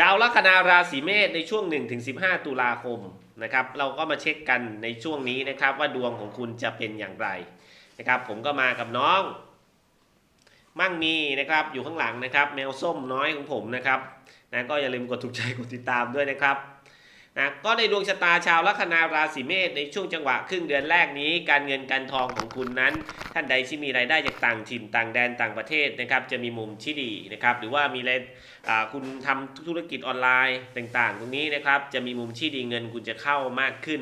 ชาวลัคนาราศีเมษในช่วง 1-15 ตุลาคมนะครับ เราก็มาเช็คกันในช่วงนี้นะครับ ว่าดวงของคุณจะเป็นอย่างไรนะครับ ผมก็มากับน้อง มั่งมีนะครับอยู่ข้างหลังนะครับ แมวส้มน้อยของผมนะครับนะก็อย่าลืมกดถูกใจกดติดตามด้วยนะครับ นะก็ในดวงชะตาชาวลัคนาราศีเมษในช่วงจังหวะครึ่งเดือนแรกนี้ การเงินการทองของคุณนั้น ท่านใดที่มีรายได้จากต่างถิ่นต่างแดนต่างประเทศนะครับจะมีมุมที่ดีนะครับหรือว่ามีรายอ่าคุณทำธุรกิจออนไลน์ต่าง ๆ ตรงนี้นะครับจะมีมุมที่ดีเงินคุณจะเข้ามากขึ้น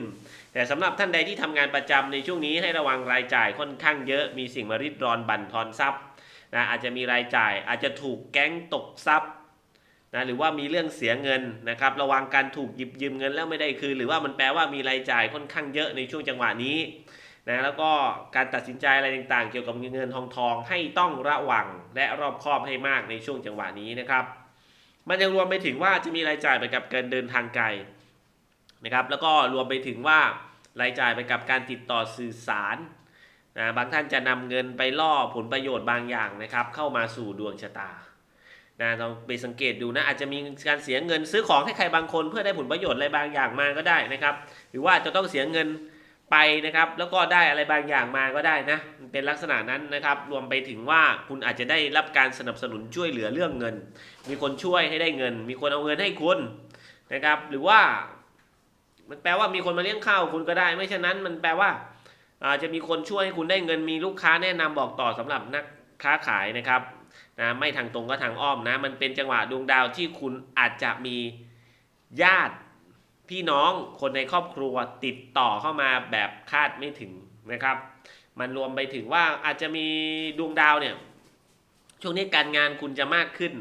แต่สำหรับท่านใดที่ทำงานประจำในช่วงนี้ให้ระวังรายจ่ายค่อนข้างเยอะมีสิ่งมาริดรอนบั่นทอนทรัพย์นะอาจจะมีรายจ่ายอาจจะถูกแก๊งตกทรัพย์ นะหรือว่ามีเรื่องเสียเงินนะครับ ระวังการถูกหยิบยืมเงินแล้วไม่ได้คืนหรือว่ามันแปลว่ามีรายจ่ายค่อนข้างเยอะในช่วงจังหวะนี้นะแล้วก็การตัดสินใจอะไรต่างๆ เกี่ยวกับเงินเงินทองทองให้ต้องระวังและรอบคอบให้มากในช่วงจังหวะนี้นะครับ มันยังรวมไปถึงว่าจะมีรายจ่ายไปกับการเดินทางไกลนะครับแล้วก็รวมไปถึงว่ารายจ่ายไปกับการติดต่อสื่อสารนะบางท่านจะนำเงินไปล่อผลประโยชน์บางอย่างนะครับ เข้ามาสู่ดวงชะตา นะต้องไปสังเกตดูนะอาจจะมีการเสียเงินซื้อของให้ใครบางคน เพื่อได้ผลประโยชน์อะไรบางอย่างมาก็ได้นะครับ หรือว่าจะต้องเสียเงินไปนะครับ แล้วก็ได้อะไรบางอย่างมาก็ได้นะเป็นลักษณะนั้นนะครับ รวมไปถึงว่าคุณอาจจะได้รับการสนับสนุนช่วยเหลือเรื่องเงิน มีคนช่วยให้ได้เงิน มีคนเอาเงินให้คุณนะครับ หรือว่า มันแปลว่ามีคนมาเลี้ยงข้าวคุณก็ได้ ไม่ฉะนั้นมันแปลว่าอาจจะมีคนช่วยให้คุณได้เงิน มีลูกค้าแนะนำบอกต่อสำหรับนักค้าขายนะครับ นะไม่ทางตรงก็ทางอ้อมนะมันเป็นจังหวะดวงดาวที่คุณอาจจะมีญาติพี่น้องคนในครอบครัวติดต่อเข้ามาแบบคาดไม่ถึงนะครับ มันรวมไปถึงว่าอาจจะมีดวงดาวเนี่ยช่วงนี้การงานคุณจะมากขึ้น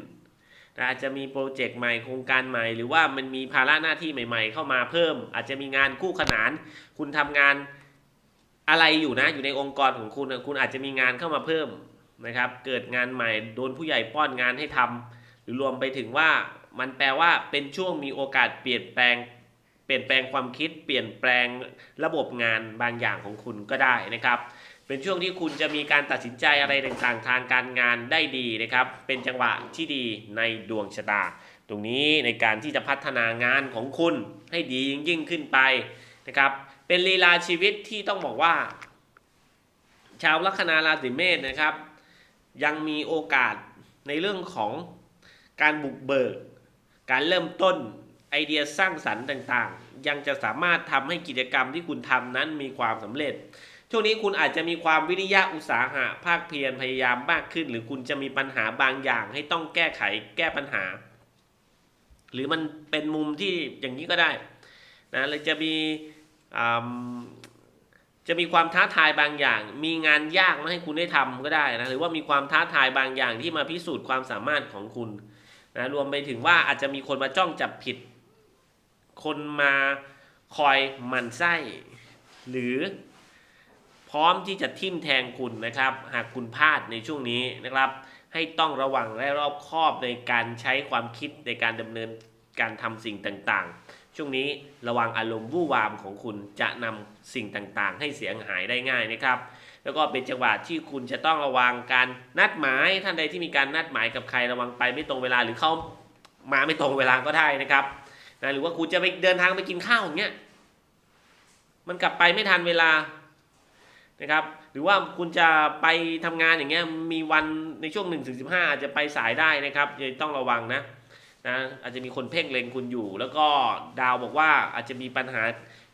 อาจจะมีโปรเจกต์ใหม่โครงการใหม่ หรือว่ามันมีภาระหน้าที่ใหม่ ๆ เข้ามาเพิ่ม อาจจะมีงานคู่ขนาน คุณทำงานอะไรอยู่นะ อยู่ในองค์กรของคุณคุณอาจจะมีงานเข้ามาเพิ่ม นะครับ เกิดงานใหม่โดนผู้ใหญ่ป้อนงานให้ทำหรือรวมไปถึงว่ามันแปลว่าเป็นช่วงมีโอกาสเปลี่ยนแปลง เปลี่ยนแปลงความคิด เปลี่ยนแปลงระบบงานบางอย่างของคุณก็ได้นะครับ เป็นช่วงที่คุณจะมีการตัดสินใจอะไรต่างๆ ทางการงานได้ดีนะครับ เป็นจังหวะที่ดีในดวงชะตา ตรงนี้ในการที่จะพัฒนางานของคุณให้ดียิ่งยิ่งขึ้นไปนะครับ เป็นลีลาชีวิตที่ต้องบอกว่า ชาวลัคนาราศีเมษนะครับ ยังมีโอกาสในเรื่องของการบุกเบิก การเริ่มต้นไอเดียสร้างสรรค์ต่างๆ ยังจะสามารถทำให้กิจกรรมที่คุณทำนั้นมีความสำเร็จ ช่วงนี้คุณอาจจะมีความวิริยะอุตสาหะภาคเพียรพยายามมากขึ้น หรือคุณจะมีปัญหาบางอย่างให้ต้องแก้ไขแก้ปัญหา หรือมันเป็นมุมที่อย่างนี้ก็ได้นะเลยจะมี จะมีความท้าทายบางอย่าง มีงานยากมาให้คุณได้ทำก็ได้นะ หรือว่ามีความท้าทายบางอย่างที่มาพิสูจน์ความสามารถของคุณนะรวมไปถึงว่าอาจจะมีคนมาจ้องจับผิด คนมาคอยหมั่นไส้ หรือพร้อมที่จะทิ่มแทงคุณนะครับ หากคุณพลาดในช่วงนี้นะครับ ให้ต้องระวังและรอบคอบในการใช้ความคิดในการดำเนินการทำสิ่งต่างๆ ช่วงนี้ระวังอารมณ์วู่วามของคุณจะนำสิ่งต่างๆ ให้เสียหายได้ง่ายนะครับ แล้วก็เป็นจังหวะที่คุณจะต้องระวังการนัดหมายท่านใดที่มีการนัดหมายกับใครระวังไปไม่ตรงเวลาหรือเขามาไม่ตรงเวลาก็ได้นะครับนะหรือว่าคุณจะไปเดินทางไปกินข้าวอย่างเงี้ยมันกลับไปไม่ทันเวลานะครับ หรือว่าคุณจะไปทำงานอย่างเงี้ยมีวันในช่วง1นถึงสิอาจจะไปสายได้นะครับยังต้องระวังนะ นะอาจจะมีคนเพ่งเล็งคุณอยู่ แล้วก็ดาวบอกว่าอาจจะมีปัญหา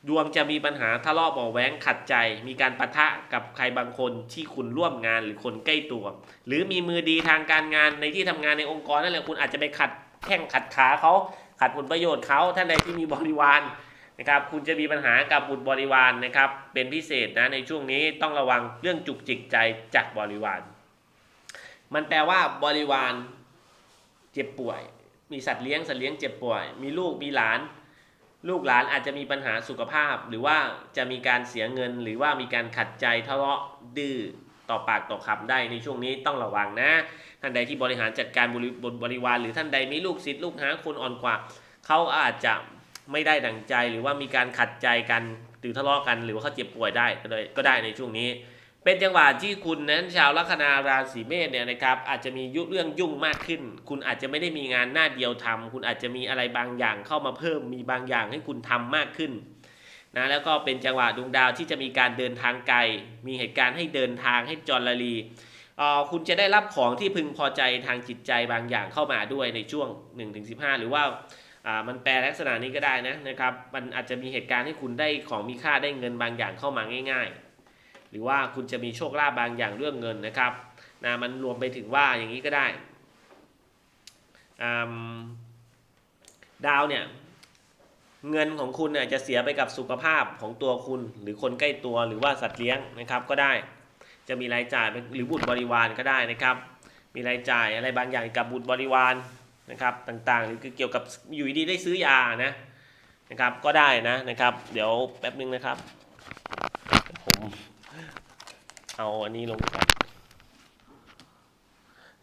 ดวงจะมีปัญหาทะเลาะเบาแว้งขัดใจ มีการปะทะกับใครบางคนที่คุณร่วมงานหรือคนใกล้ตัว หรือมีมือดีทางการงานในที่ทำงานในองค์กรนั่นแหละคุณอาจจะไปขัดแข้งขัดขาเขาขัดผลประโยชน์เขาท่านใดที่มีบริวารนะครับคุณจะมีปัญหากับบุตรบริวารนะครับเป็นพิเศษนะในช่วงนี้ต้องระวังเรื่องจุกจิกใจจากบริวาร มันแปลว่าบริวารเจ็บป่วย มีสัตว์เลี้ยงสัตว์เลี้ยงเจ็บป่วย มีลูกมีหลาน ลูกหลานอาจจะมีปัญหาสุขภาพ หรือว่าจะมีการเสียเงิน หรือว่ามีการขัดใจทะเลาะดื้อต่อปากต่อคำได้ในช่วงนี้ต้องระวังนะ ท่านใดที่บริหารจัดการบริบริวาร หรือท่านใดมีลูกศิษย์ลูกหาคนอ่อนกว่า เขาอาจจะไม่ได้ดังใจหรือว่ามีการขัดใจกันหรือทะเลาะกัน หรือว่าเขาเจ็บป่วยได้ก็ได้ก็ได้ในช่วงนี้ เป็นจังหวะที่คุณนั้นชาวลัคนาราศีเมษเนี่ยนะครับอาจจะมียุเรื่องยุ่งมากขึ้น คุณอาจจะไม่ได้มีงานหน้าเดียวทำคุณอาจจะมีอะไรบางอย่างเข้ามาเพิ่มมีบางอย่างให้คุณทำมากขึ้นนะแล้วก็เป็นจังหวะดวงดาวที่จะมีการเดินทางไกล มีเหตุการณ์ให้เดินทางให้จรลีอ่อคุณจะได้รับของที่พึงพอใจทางจิตใจบางอย่างเข้ามาด้วยในช่วง 1-15 หรือว่าอ่ามันแปลลักษณะนี้ก็ได้นะนะครับ มันอาจจะมีเหตุการณ์ให้คุณได้ของมีค่าได้เงินบางอย่างเข้ามาง่าย ๆ หรือว่าคุณจะมีโชคลาภบางอย่างเรื่องเงินนะครับนะมันรวมไปถึงว่าอย่างนี้ก็ได้ดาวเนี่ยเงินของคุณเนี่ยจะเสียไปกับสุขภาพของตัวคุณ หรือคนใกล้ตัวหรือว่าสัตว์เลี้ยงนะครับก็ได้จะมีรายจ่ายหรือบุตรบริวารก็ได้นะครับ มีรายจ่ายอะไรบางอย่างกับบุตรบริวารนะครับต่างๆ หรือเกี่ยวกับอยู่ดีๆได้ซื้อยานะนะครับก็ได้นะนะครับ เดี๋ยวแป๊บนึงนะครับผม เอาอันนี้ลงก่อน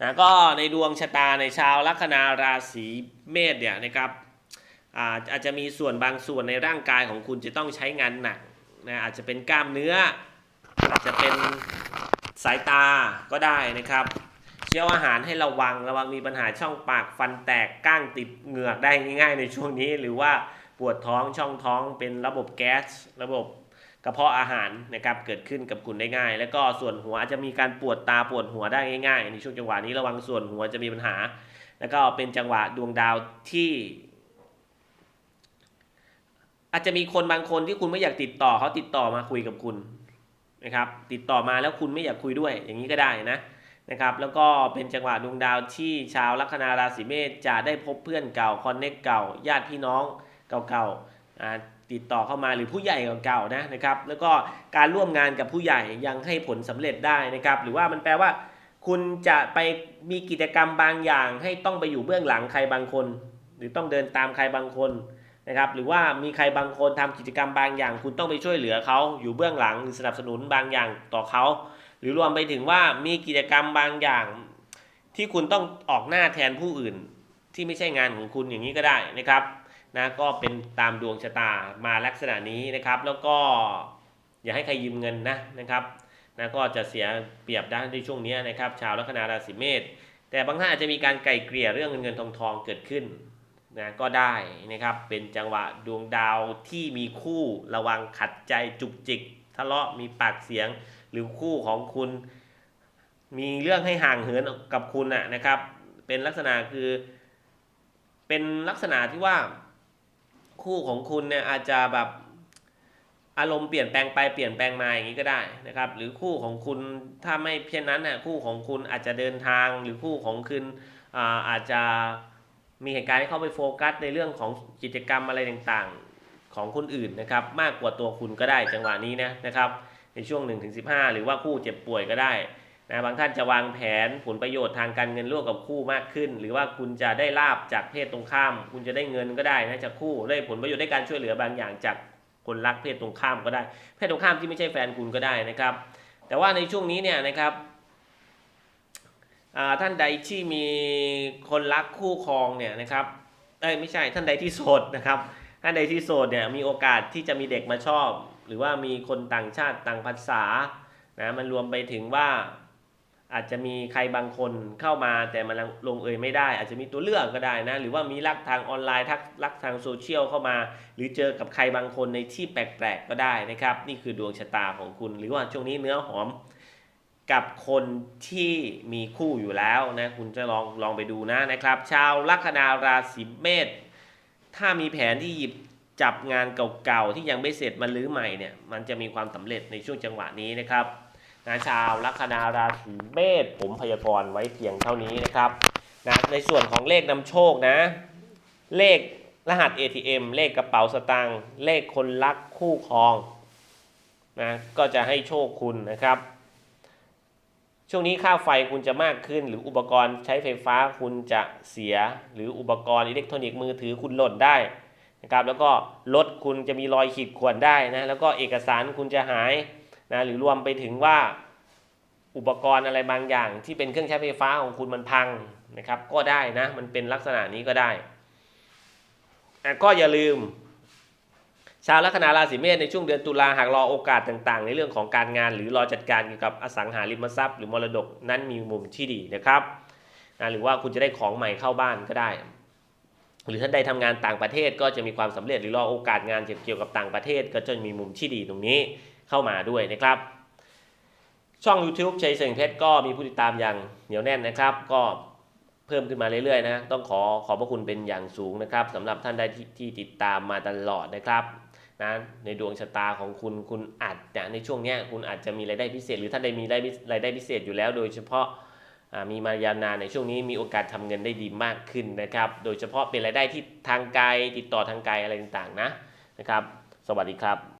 นะก็ในดวงชะตาในชาวลัคนาราศีเมษเนี่ยนะครับอาอาจจะมีส่วนบางส่วนในร่างกายของคุณจะต้องใช้งานหนักนะอาจจะเป็นกล้ามเนื้อ อาจจะเป็นสายตาก็ได้นะครับเชี่ยวอาหารให้ระวังระวังมีปัญหาช่องปากฟันแตกก้างติดเหงือกได้ง่ายๆในช่วงนี้ หรือว่าปวดท้องช่องท้องเป็นระบบแก๊สระบบ ระเพาะอาหารนะครับเกิดขึ้นกับคุณได้ง่าย แล้วก็ส่วนหัวอาจจะมีการปวดตาปวดหัวได้ง่ายๆ ในช่วงจังหวะนี้ระวังส่วนหัวจะมีปัญหา แล้วก็เป็นจังหวะดวงดาวที่ อาจจะมีคนบางคนที่คุณไม่อยากติดต่อเขาติดต่อมาคุยกับคุณนะครับ ติดต่อมาแล้วคุณไม่อยากคุยด้วย อย่างนี้ก็ได้นะนะครับ แล้วก็เป็นจังหวะดวงดาวที่ชาวลัคนาราศีเมษจะได้พบเพื่อนเก่าคอนเนคเก่าญาติพี่น้องเก่าๆอ่า ติดต่อเข้ามาหรือผู้ใหญ่เก่าๆนะนะครับแล้วก็การร่วมงานกับผู้ใหญ่ยังให้ผลสำเร็จได้นะครับหรือว่ามันแปลว่า คุณจะไปมีกิจกรรมบางอย่าง ให้ต้องไปอยู่เบื้องหลังใครบางคน หรือต้องเดินตามใครบางคนนะครับหรือว่ามีใครบางคนทำกิจกรรมบางอย่าง คุณต้องไปช่วยเหลือเขาอยู่เบื้องหลังหรือสนับสนุนบางอย่างต่อเขา หรือรวมไปถึงว่ามีกิจกรรมบางอย่าง ที่คุณต้องออกหน้าแทนผู้อื่น ที่ไม่ใช่งานของคุณอย่างนี้ก็ได้นะครับ นะก็เป็นตามดวงชะตามาลักษณะนี้นะครับ แล้วก็อย่าให้ใครยืมเงินนะนะครับนะก็จะเสียเปรียบด้านในช่วงนี้นะครับ ชาวลัคนาราศีเมษแต่บางท่านอาจจะมีการไกลเกลี่ยเรื่องเงินเงินทองทองเกิดขึ้นนะก็ได้นะครับเป็นจังหวะดวงดาวที่มีคู่ระวังขัดใจจุกจิกทะเลาะมีปากเสียงหรือคู่ของคุณ มีเรื่องให้ห่างเหินกับคุณน่ะนะครับ เป็นลักษณะคือ เป็นลักษณะที่ว่า คู่ของคุณเนี่ยอาจจะแบบอารมณ์เปลี่ยนแปลงไปเปลี่ยนแปลงมาอย่างนี้ก็ได้นะครับ หรือคู่ของคุณถ้าไม่เพียนนั้นน่ะคู่ของคุณอาจจะเดินทางหรือคู่ของคุณอ่าอาจจะมีเหตุการณ์ให้เข้าไปโฟกัสในเรื่องของกิจกรรมอะไรต่างๆของคนอื่นนะครับ มากกว่าตัวคุณก็ได้จังหวะนี้นะนะครับ ในช่วง 1-15 หรือว่าคู่เจ็บป่วยก็ได้ นะบางท่านจะวางแผนผลประโยชน์ทางการเงินร่วมกับคู่มากขึ้น หรือว่าคุณจะได้ลาบจากเพศตรงข้าม คุณจะได้เงินก็ได้นะจากคู่ได้ผลประโยชน์ได้การช่วยเหลือบางอย่างจากคนรักเพศตรงข้ามก็ได้ เพศตรงข้ามที่ไม่ใช่แฟนคุณก็ได้นะครับ แต่ว่าในช่วงนี้เนี่ยนะครับท่านใดที่มีคนรักคู่ครองเนี่ยนะครับเอ้ยไม่ใช่ท่านใดที่โสดนะครับท่านใดที่โสดเนี่ยมีโอกาสที่จะมีเด็กมาชอบ หรือว่ามีคนต่างชาติต่างภาษานะมันรวมไปถึงว่า อาจจะมีใครบางคนเข้ามาแต่มันลงเอยไม่ได้ อาจจะมีตัวเลือกก็ได้นะ หรือว่ามีรักทางออนไลน์ทักรักทางโซเชียลเข้ามา หรือเจอกับใครบางคนในที่แปลกๆก็ได้นะครับ นี่คือดวงชะตาของคุณ หรือว่าช่วงนี้เนื้อหอมกับคนที่มีคู่อยู่แล้วนะคุณจะลองลองไปดูนะนะครับ ชาวลัคนาราศีเมษถ้ามีแผนที่หยิบจับงานเก่าๆที่ยังไม่เสร็จมาลื้อใหม่เนี่ยมันจะมีความสำเร็จในช่วงจังหวะนี้นะครับ นะชาวลัคนาราศีเมษผมพยากรณ์ไว้เพียงเท่านี้นะครับนะในส่วนของเลขนำโชคนะ เลขรหัส ATM เลขกระเป๋าสตางค์เลขคนรักคู่ครองนะก็จะให้โชคคุณนะครับ ช่วงนี้ค่าไฟคุณจะมากขึ้น หรืออุปกรณ์ใช้ไฟฟ้าคุณจะเสีย หรืออุปกรณ์อิเล็กทรอนิกส์มือถือคุณหล่นได้นะครับ แล้วก็รถคุณจะมีรอยขีดข่วนได้นะแล้วก็เอกสารคุณจะหาย นะหรือรวมไปถึงว่าอุปกรณ์อะไรบางอย่าง ที่เป็นเครื่องใช้ไฟฟ้าของคุณมันพังนะครับก็ได้นะมันเป็นลักษณะนี้ก็ได้อ่ก็อย่าลืม ชาวลัคนาราศีเมษในช่วงเดือนตุลาหากรอโอกาสต่างๆ ในเรื่องของการงาน หรือรอจัดการเกี่ยวกับอสังหาริมทรัพย์ หรือมรดกนั้นมีมุมที่ดีนะครับนะหรือว่าคุณจะได้ของใหม่เข้าบ้านก็ได้ หรือท่านใดทำงานต่างประเทศก็จะมีความสำเร็จหรือรอโอกาสงานเกี่ยวกับต่างประเทศ ก็จะมีมุมที่ดีตรงนี้ เข้ามาด้วยนะครับ ช่อง YouTube ชัยเสงเพชรก็มีผู้ติดตามอย่างเหนียวแน่นนะครับ ก็เพิ่มขึ้นมาเรื่อยๆนะ ต้องขอขอบพระคุณเป็นอย่างสูงนะครับสำหรับท่านใดที่ที่ติดตามมาตลอดนะครับนะในดวงชะตาของคุณคุณอาจจะในช่วงนี้คุณอาจจะมีรายได้พิเศษ หรือท่านใดมีรายได้รายได้พิเศษอยู่แล้ว โดยเฉพาะมีมายาวนานในช่วงนี้มีโอกาสทำเงินได้ดีมากขึ้นนะครับ โดยเฉพาะเป็นรายได้ที่ทางไกลติดต่อทางไกลอะไรต่างๆนะนะครับ สวัสดีครับ